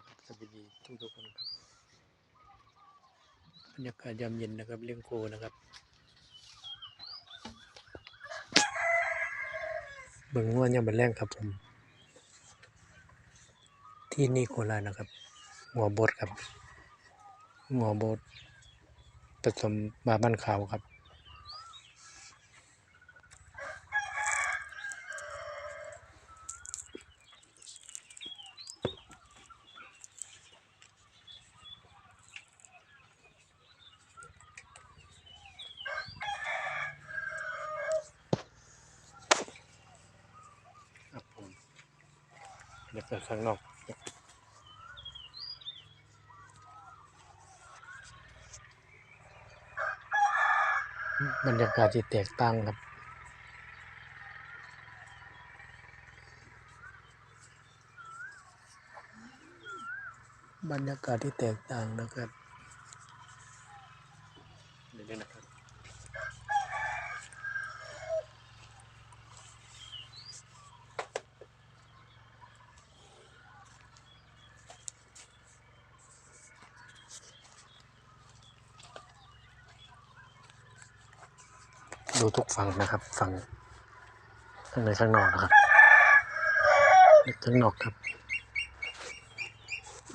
นะครับสวัสดีทุกทุกคนครับบรรยากาศยามเย็นนะครับเลี้ยงโคนะครับเบิ่งว่ายามเป็นแรงครับผม ที่นี่โคราชนะครับหัวบดครับหัวบดผสมบาบ้านขาวครับผม เดี๋ยวไปข้างนอกบรรยากาศที่แตกต่างครับบรรยากาศที่แตกต่างนะครับเดี๋ยวนะครับ ดูทุกฝั่งนะครับฝั่งข้างในข้างนอกนะครับข้างนอกครับ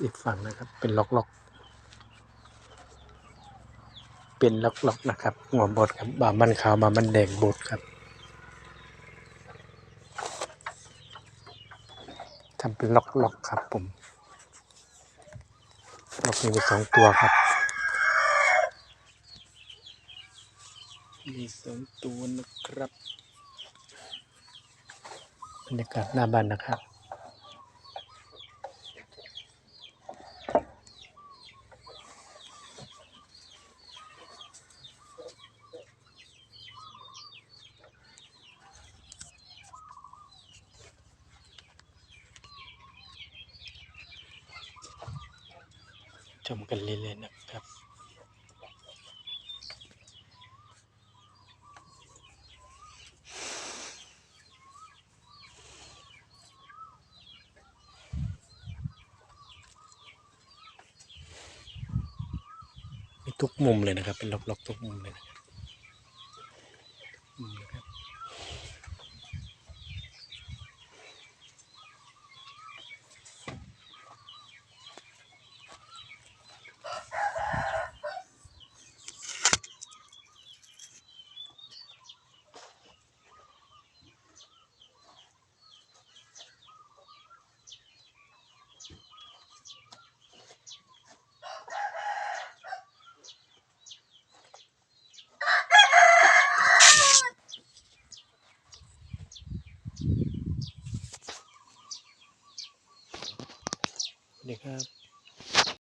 อีกฝั่งนะครับ เป็นล็อกล็อกเป็นล็อกล็อกนะครับหัวบดครับบามันขาวบามันแดงบดครับทำเป็นล็อกล็อกครับผมล็อกมีสองตัวครับ มีสองตัวนะครับบรรยากาศหน้าบ้านนะครับชมกันเรื่อยๆนะครับ มีทุกมุมเลยนะครับ เป็นล็อกๆทุกมุมเลยนะครับ ดีครับ